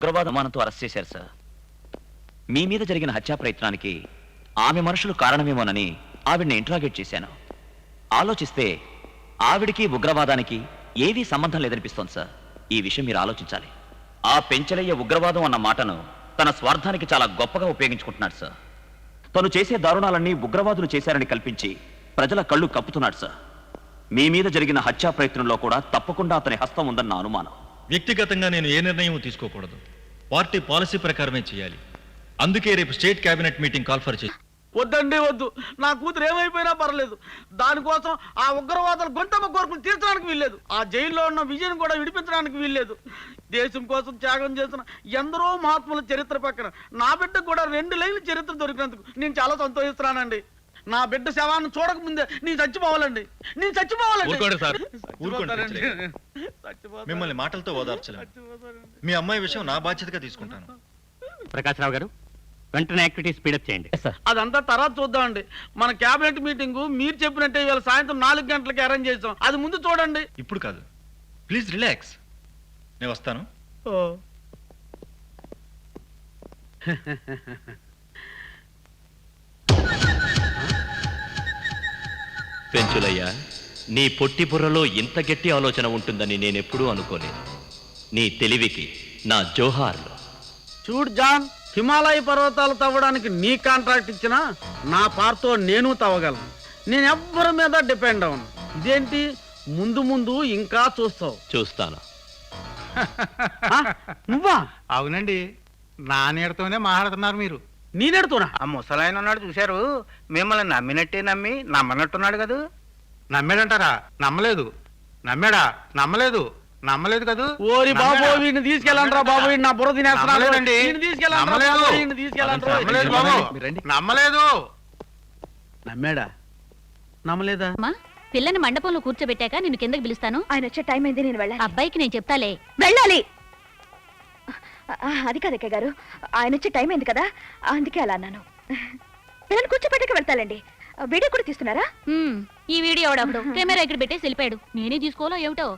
ఉగ్రవాద అనుమానంతో అరెస్ట్ చేశారు సార్. మీ మీద జరిగిన హత్యా ప్రయత్నానికి ఆమె మనుషులు కారణమేమోనని ఆవిడ్ని ఇంట్రాగేట్ చేశాను. ఆలోచిస్తే ఆవిడికి ఉగ్రవాదానికి ఏవీ సంబంధం లేదనిపిస్తోంది సార్. ఈ విషయం మీరు ఆలోచించాలి. ఆ పెంచలయ్య ఉగ్రవాదం అన్న మాటను తన స్వార్థానికి చాలా గొప్పగా ఉపయోగించుకుంటున్నాడు సార్. తను చేసే దారుణాలన్నీ ఉగ్రవాదులు చేశారని కల్పించి ప్రజల కళ్ళు కప్పుతున్నాడు సార్. మీ మీద జరిగిన హత్యా ప్రయత్నంలో కూడా తప్పకుండా అతని హస్తం ఉందన్న అనుమానం. వ్యక్తిగతంగా నేను ఏ నిర్ణయం తీసుకోకూడదు. పార్టీ పాలసీ ప్రకారమే చేయాలి. అందుకే రేపు స్టేట్ కేబినెట్ మీటింగ్ కాల్ఫర్ చేసి వద్దండి వద్దు. నా కూతురు ఏమైపోయినా పర్లేదు. దానికోసం ఆ ఉగ్రవాదులు గొంతమ్మ కోరుకుని తీర్చడానికి వీల్లేదు. ఆ జైల్లో ఉన్న విజయం కూడా విడిపించడానికి వీల్లేదు. దేశం కోసం త్యాగం చేసిన ఎందరో మహాత్ముల చరిత్ర పక్కన నా బిడ్డకు కూడా రెండు లైన్ల చరిత్ర దొరికినందుకు నేను చాలా సంతోషిస్తున్నానండి. నా బిడ్డ శవాన్ని చూడకముందే నేను చచ్చిపోవాలండి. నేను చచ్చిపోవాలండి. ఊరుకోండి సార్. ఊరుకోండి. పిచ్చిలే. మిమ్మల్ని మాటలతో చచ్చిపోతానండి. మీ అమ్మాయి విషయం నా బాధ్యతగా తీసుకుంటాను. ప్రకాశ్రావు గారు వెంటనే యాక్టివిటీ స్పీడప్ చేయండి. అదంతా తర్వాత చూద్దామండి. మన కేబినెట్ మీటింగ్ మీరు చెప్పినట్టే ఇవాళ సాయంత్రం నాలుగు గంటలకి అరేంజ్ చేసాం అది ముందు చూడండి. ఇప్పుడు కాదు. ప్లీజ్ రిలాక్స్ నేను వస్తాను. పెంచులయ్యా నీ పొట్టి బుర్రలో ఇంత గట్టి ఆలోచన ఉంటుందని నేనెప్పుడూ అనుకోలేదు నీ తెలివికి నా జోహార్లు చూడు జాన్ హిమాలయ పర్వతాలు తవ్వడానికి నీ కాంట్రాక్ట్ ఇచ్చినా నా పార్తో నేను తవ్వగలను నేను ఎవ్వరి మీద డిపెండ్ అవును ఇదేంటి ముందు ముందు ఇంకా చూస్తావు చూస్తాను? నువ్వా అవునండి నా నీడతోనే మాట్లాడుతున్నారు మీరు నేనెడుతున్నా. ఆ ముసలాయన ఉన్నాడు చూశారు. మిమ్మల్ని నమ్మినట్టే నమ్మి నమ్మనట్టున్నాడు కదా? నమ్మాడంటారా? నమ్మలేదు. నమ్మాడా? నమ్మలేదు. నమ్మలేదు కదూ? ఓరి బాబు? వీడిని తీసుకెళ్ళండ్రా బాబు వీడిని నా బుర్ర తినేస్తున్నాడు. నమ్మలేదండి. వీడిని తీసుకెళ్ళండ్రా నమ్మలేదు. బాబు, బాబు. నమ్మాడా? నమ్మలేదా? పిల్లని మండపంలో కూర్చోబెట్టాక నిన్ను కిందకి పిలుస్తాను. ఆయన వచ్చే టైం అయింది నేను వెళ్ళాలి. అబ్బాయికి నేను చెప్తాలే. వెళ్ళాలి. అది కాదు అక్కయ్య గారు. ఆయన వచ్చే టైం అయింది కదా అందుకే అలా అన్నాను. పిల్లలు కూర్చోపెట్టక వెళ్తాలండి. వీడియో కూడా తీస్తున్నారా? ఈ వీడియో ఎవడప్పుడు కెమెరా ఇక్కడ పెట్టేసి వెళ్ళిపోయాడు. నేనే తీసుకోవాలో ఏమిటో.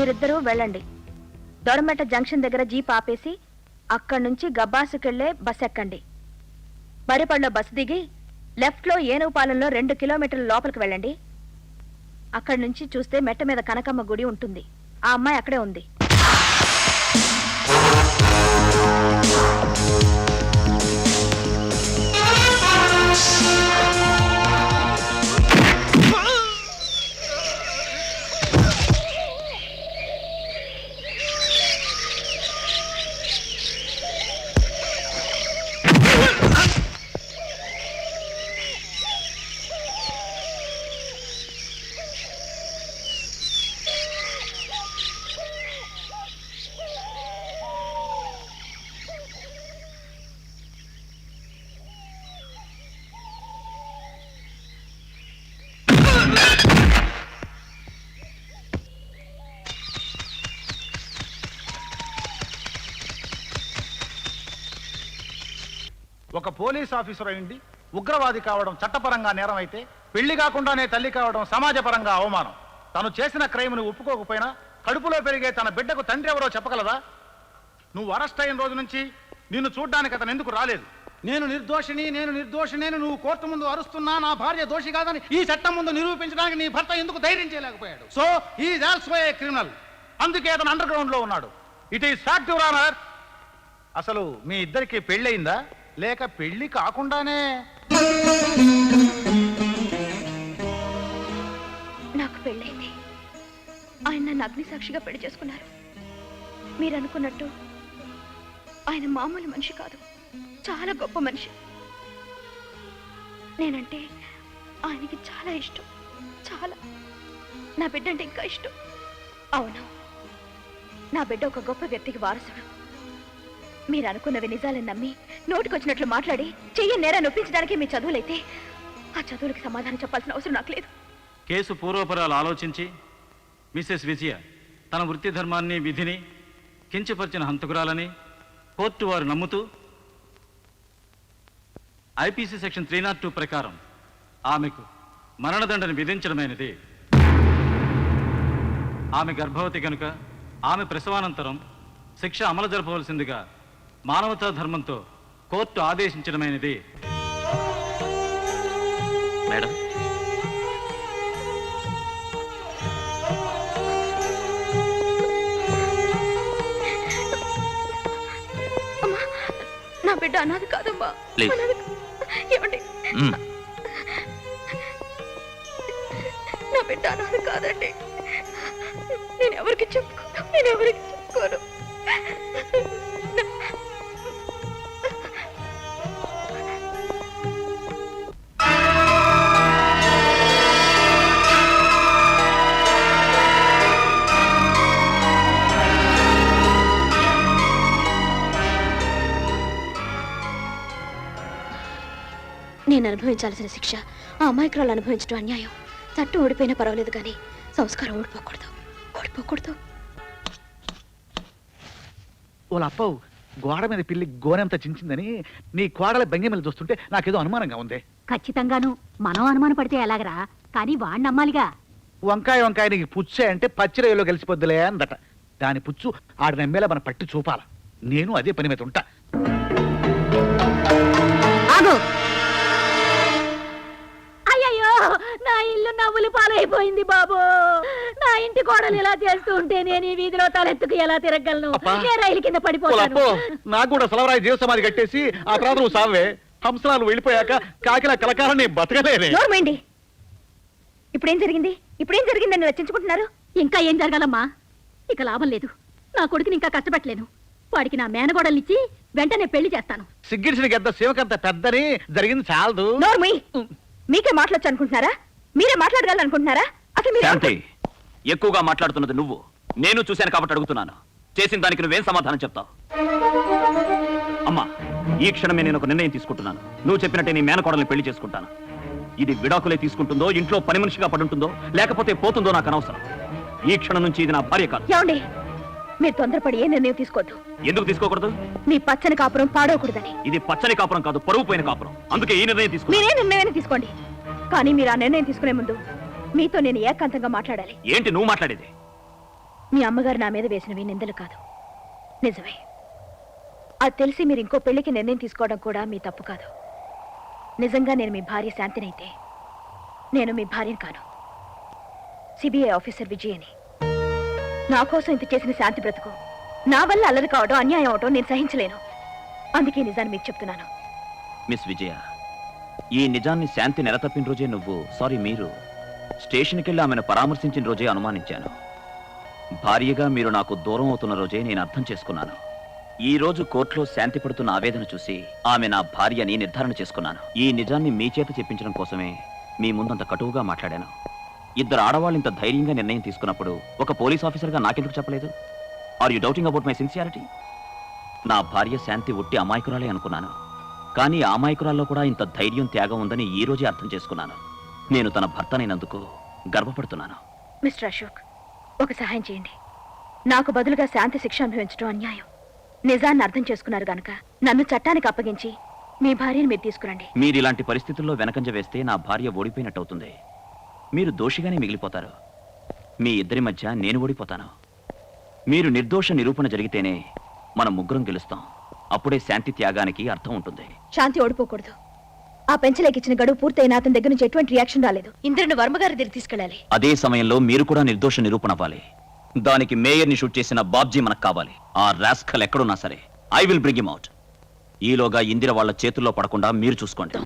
మీరిద్దరూ వెళ్ళండి. దొరమెట జంక్షన్ దగ్గర జీప్ ఆపేసి అక్కడి నుంచి గబ్బాసుకెళ్ళే బస్ ఎక్కండి. బరిపడిలో బస్ దిగి లెఫ్ట్లో ఏనుగుపాలెంలో రెండు కిలోమీటర్ల లోపలికి వెళ్ళండి. అక్కడి నుంచి చూస్తే మెట్ట మీద కనకమ్మ గుడి ఉంటుంది. ఆ అమ్మాయి అక్కడే ఉంది. ఒక పోలీస్ ఆఫీసర్ అయింది. ఉగ్రవాది కావడం చట్టపరంగా నేరం అయితే పెళ్ళి కాకుండానే తల్లి కావడం సమాజపరంగా అవమానం. తను చేసిన క్రైమ్ను ఒప్పుకోకపోయినా కడుపులో పెరిగే తన బిడ్డకు తండ్రి ఎవరో చెప్పగలదా? నువ్వు అరెస్ట్ అయిన రోజు నుంచి నిన్ను చూడ్డానికి అతను ఎందుకు రాలేదు? నేను నిర్దోషిని నేను నిర్దోషిని నువ్వు కోర్టు ముందు అరుస్తున్నా నా భార్య దోషి కాదని ఈ చట్టం ముందు నిరూపించడానికి నీ భర్త ఎందుకు ధైర్యం చేయలేకపోయాడు? సో ఈ ఆల్సో ఏ క్రిమినల్ అందుకే అతను అండర్ గ్రౌండ్లో ఉన్నాడు. ఇట్ ఈస్ ఫ్యాక్ట్ ఆనర్ అసలు మీ ఇద్దరికి పెళ్ళయిందా? లేక పెళ్ళి కాకుండానే? నాకు పెళ్ళైంది. ఆయన నన్ను అగ్నిసాక్షిగా పెళ్ళి చేసుకున్నారు. మీరు అనుకున్నట్టు ఆయన మామూలు మనిషి కాదు. చాలా గొప్ప మనిషి. నేనంటే ఆయనకి చాలా ఇష్టం. చాలా. నా బిడ్డ అంటే ఇంకా ఇష్టం. అవును. నా బిడ్డ ఒక గొప్ప వ్యక్తికి వారసుడు. మీరు అనుకున్నవి నిజాలని నమ్మి నోటికొచ్చినట్లు మాట్లాడి చెయ్యి నేరాన్ని ఒప్పించడానికి మీ చదువులైతే ఆ చదువులకు సమాధానం చెప్పాల్సిన అవసరం నాకు లేదు. కేసు పూర్వపరాలు ఆలోచించి మిసెస్ విజయ తన వృత్తి ధర్మాన్ని విధిని కించపరిచిన హంతకురాలని కోర్టు వారు నమ్ముతూ IPC section three nought two ప్రకారం ఆమెకు మరణదండను విధించడమైనది. ఆమె గర్భవతి కనుక ఆమె ప్రసవానంతరం శిక్ష అమలు జరపవలసిందిగా మానవతా ధర్మంతో కోర్టు ఆదేశించడమైనది. మేడం? నా బిడ్డ అనాథ కాదమ్మా. అనాథ కా- ఏమండి? మ్మ్. నా బిడ్డ అనాథ కాదండి. నేను ఎవరికి చెప్పుకోను? నేను ఎవరికి చెప్పుకోను? అనుభవించాల్సిన శిక్ష ఆ అమాయకురాలు అనుభవించడం అన్యాయం. చట్టం ఓడిపోయినా పర్వాలేదు కానీ సంస్కారం ఓడిపోకూడదు. ఓడిపోకూడదు. వాళ్ళ అప్పవు గోడ మీద పిల్లి గోనెంత చించిందని నీ కోడల బెంగమీలు చూస్తుంటే నాకేదో అనుమానంగా ఉంది. ఖచ్చితంగాను మనం అనుమాన పడితే ఎలాగరా? కానీ వాడిని నమ్మాలిగా. వంకాయ వంకాయ నీకు పుచ్చే అంటే పచ్చిరయ్యలో కలిసిపోద్దులే అందట. దాని పుచ్చు ఆడ నమ్మేలా మన పట్టి చూపాల. నేను అదే పని మీద ఉంటా. నవ్వులు పాలైపోయింది బాబు. నా ఇంటి కోడలు ఇలా చేస్తూ ఉంటే నేను ఈ వీధిలో తలెత్తుకు ఎలా తిరగలను? అబ్బా. నేను రైలు కింద పడిపోతాను? నాకు కూడా సలవరాయి జీవ సమాధి కట్టేసి ఆ తర్వాత నువ్వు సావే. హంసనాలు వెళ్ళిపోయాక కాకిలా బతకలేనే. నోర్మైండి. ఇప్పుడేం జరిగింది? ఇప్పుడేం జరిగిందని రచించుకుంటున్నారు? ఇంకా ఏం జరగాలమ్మా? ఇక లాభం లేదు. నా కొడుకుని ఇంకా కష్టపెట్టలేను. వాడికి నా మేనగోడల్నిచ్చి వెంటనే పెళ్ళి చేస్తాను. సిగ్గిడిసిన గద్ద శివకంత పెద్దని జరిగింది చాలదు. నోర్మై మీకే మాట్లాడచ్చు అనుకుంటున్నారా మీరే మాట్లాడగలనుకుంటున్నారా అసలు మీరు శాంతి ఎక్కువగా మాట్లాడుతున్నది నువ్వు. నేను చూశాను కాబట్టి అడుగుతున్నాను. చేసిన దానికి నువ్వేం సమాధానం చెప్తావు? అమ్మా ఈ క్షణమే నేను ఒక నిర్ణయం తీసుకుంటున్నాను. నువ్వు చెప్పినట్టే నీ మేనకోడల్ని పెళ్ళి చేసుకుంటాను. ఇది విడాకులే తీసుకుంటుందో ఇంట్లో పని మనిషిగా పడుంటుందో లేకపోతే పోతుందో నాకు అనవసరం. ఈ క్షణం నుంచి ఇది నా భార్య కాదు. ఏమండి? మీరు తొందరపడి ఏ నిర్ణయం తీసుకోవద్దు. ఎందుకు తీసుకోకూడదు? మీ పచ్చని కాపురం పాడవకూడదని. ఇది పచ్చని కాపురం కాదు పరువు పోయిన కాపురం. అందుకే ఈ నిర్ణయం తీసుకున్నా మీరే నిర్ణయం తీసుకోండి. కానీ మీరు ఆ నిర్ణయం తీసుకునే ముందు మీతో నేను ఏకాంతంగా మాట్లాడాలి. ఏంటి నువ్వు మాట్లాడేది? మీ అమ్మగారు నా మీద వేసినవి నిందలు కాదు. నిజమే. అది తెలిసి మీరు ఇంకో పెళ్ళికి నిర్ణయం తీసుకోవడం కూడా మీ తప్పు కాదు. నిజంగా నేను మీ భార్య శాంతినైతే నేను మీ భార్యను కాను. సిబిఐ ఆఫీసర్ విజయని. నా కోసం ఇంత చేసిన శాంతి బ్రతుకు నా వల్ల అల్లరి కావడం అన్యాయం అవడం నేను సహించలేను. అందుకే నిజాన్ని మీకు చెప్తున్నాను. మిస్ విజయ ఈ నిజాన్ని శాంతి నెలతప్పిన రోజే నువ్వు సారీ మీరు స్టేషన్కి వెళ్ళి ఆమెను పరామర్శించిన రోజే అనుమానించాను. భార్యగా మీరు నాకు దూరం అవుతున్న రోజే నేను అర్థం చేసుకున్నాను. ఈ రోజు కోర్టులో శాంతి పడుతున్న ఆవేదన చూసి ఆమె నా భార్య అని నిర్ధారణ చేసుకున్నాను. ఈ నిజాన్ని మీ చేత చెప్పించడం కోసమే మీ ముందంత కటువుగా మాట్లాడాను. ఇద్దరు ఆడవాళ్ళు ఇంత ధైర్యంగా నిర్ణయం తీసుకున్నప్పుడు ఒక పోలీస్ ఆఫీసర్గా నాకెందుకు చెప్పలేదు? Are you doubting about my sincerity నా భార్య శాంతి ఉట్టి అమాయకురాలే అనుకున్నాను. కానీ అమాయకురాల్లో కూడా ఇంత ధైర్యం త్యాగం ఉందని ఈ రోజే అర్థం చేసుకున్నాను. నేను తన భర్తనైనందుకు గర్వపడుతున్నాను. మిస్టర్ అశోక్ ఒక సహాయం చేయండి. నాకు బదులుగా శాంతి శిక్ష అనుభవించడం అన్యాయం. నిజాన్ని అర్థం చేసుకున్నారు గనక నన్ను చట్టానికి అప్పగించి మీ భార్యను మీరు తీసుకురండి. మీరు ఇలాంటి పరిస్థితుల్లో వెనకంజ వేస్తే నా భార్య ఓడిపోయినట్టు అవుతుంది మీరు దోషిగానే మిగిలిపోతారు. మీ ఇద్దరి మధ్య నేను ఓడిపోతాను. మీరు నిర్దోష నిరూపణ జరిగితేనే మనం ముగ్గురం గెలుస్తాం. అప్పుడే శాంతి త్యాగానికి అర్థం ఉంటుంది. శాంతి ఓడిపోకూడదు. ఆ పెంచలేకిచ్చిన గడువు పూర్తయిన అతని దగ్గర నుంచి ఎటువంటి రియాక్షన్ రాలేదు. ఇంద్రుని వర్మగారి దగ్గర తీసుకెళ్ళాలి. అదే సమయంలో మీరు కూడా నిర్దోష నిరూపణ అవ్వాలి. దానికి మేయర్ని షూట్ చేసిన బాబ్జీ మనకు కావాలి. ఆ రాస్కల్ ఎక్కడున్నా సరే ఐ విల్ బ్రింగ్ అవుట్ ఈలోగా ఇందిర వాళ్ళ చేతుల్లో పడకుండా మీరు చూసుకోండి.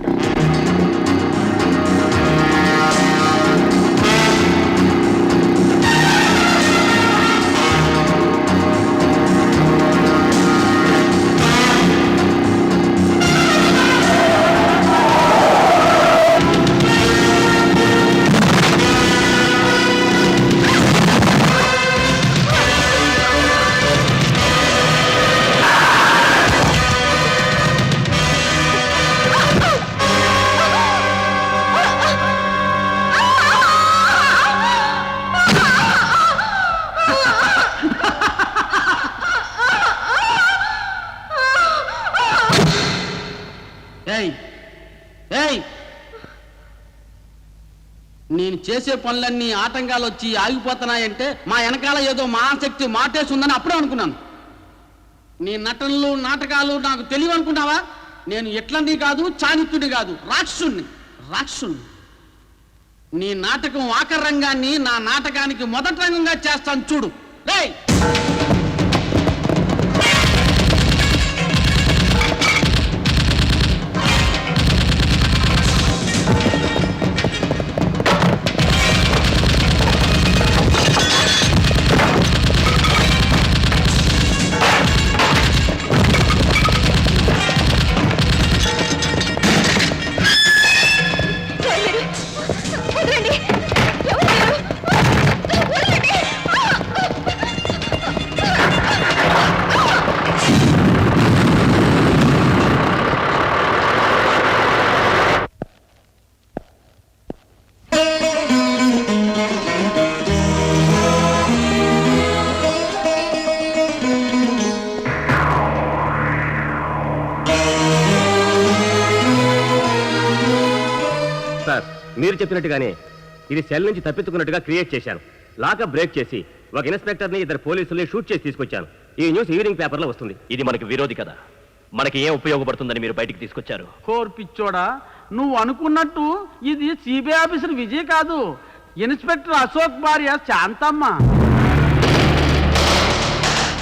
చేసే పనులన్నీ ఆటంకాలు వచ్చి ఆగిపోతున్నాయంటే మా వెనకాల ఏదో మహాశక్తి మాటేస్తుందని అప్పుడే అనుకున్నాను. నీ నటనలు నాటకాలు నాకు తెలివి అనుకున్నావా? నేను ఎట్లని కాదు చాణిత్యుడి కాదు రాక్షసుణ్ణి రాక్షసుణ్ణి. నీ నాటకం ఆఖరంగాన్ని రంగాన్ని నా నాటకానికి మొదటి రంగంగా చేస్తాను చూడు. రేయ్! మీరు చెప్పినట్టుగానే ఇది సెల్ నుంచి తప్పించుకున్నట్టుగా క్రియేట్ చేశాను. లాకప్ బ్రేక్ చేసి ఒక ఇన్స్పెక్టర్ని ఇద్దరు పోలీసుల్ని షూట్ చేసి తీసుకొచ్చాను. ఈ న్యూస్ ఈవినింగ్ పేపర్లో వస్తుంది. ఇది మనకి విరోధి కదా. మనకి ఏం ఉపయోగపడుతుందని మీరు బయటికి తీసుకొచ్చారు? కోర్పిచ్చోడా నువ్వు అనుకున్నట్టు ఇది సిబిఐ ఆఫీసర్ విజయ్ కాదు. ఇన్స్పెక్టర్ అశోక్ భార్య శాంతమ్మ.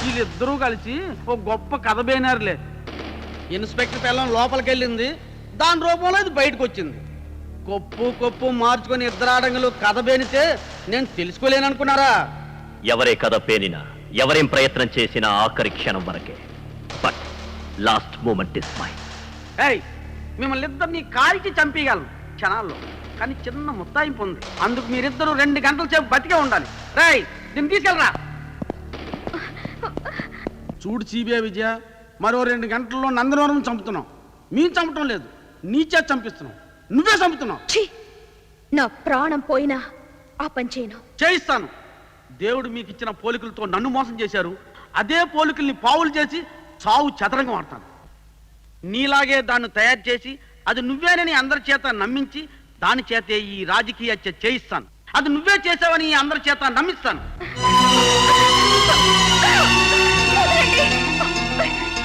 వీళ్ళిద్దరూ కలిసి ఒక గొప్ప కథ బేనారులే. ఇన్స్పెక్టర్ పిల్లం లోపలికి వెళ్ళింది దాని రూపంలో ఇది బయటకు వచ్చింది కొప్పు కొప్పు మార్చుకొని ఇద్దరు ఆడంగులు కథ బేనితే నేను తెలుసుకోలేననుకున్నారా? ఎవరే కథ పేనినా ఎవరేం ప్రయత్నం చేసినా ఆఖరి క్షణం మనకే. But last moment is my ఏయ్ మిమ్మల్ని ఇద్దరిని కాల్చి చంపేయగలను క్షణాల్లో. కానీ చిన్న ముత్తాయింపు ఉంది. అందుకు మీరిద్దరూ రెండు గంటల సేపు బతికే ఉండాలి. రేయ్ దీన్ని తీసుకెళ్ళరా. చూడు సిబిఐ విజయ మరో రెండు గంటల్లో నందనవరం చంపుతున్నాం. మీ చంపటం లేదు నీచే చంపిస్తున్నాం. నువ్వే చంపుతున్నావు. ఛీ! నా ప్రాణం పోయినా ఆ పని చేయను. చేయిస్తాను. దేవుడు మీకు ఇచ్చిన పోలికలతో నన్ను మోసం చేశారు. అదే పోలికల్ని పావులు చేసి చావు చదరంగం ఆడతాను. నీలాగే దాన్ని తయారు చేసి అది నువ్వేనని అందరి చేత నమ్మించి దాని చేతే ఈ రాజకీయ హత్య చేయిస్తాను. అది నువ్వే చేసావని అందరి చేత నమ్మిస్తాను.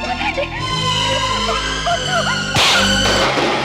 వదలండి! వదలండి!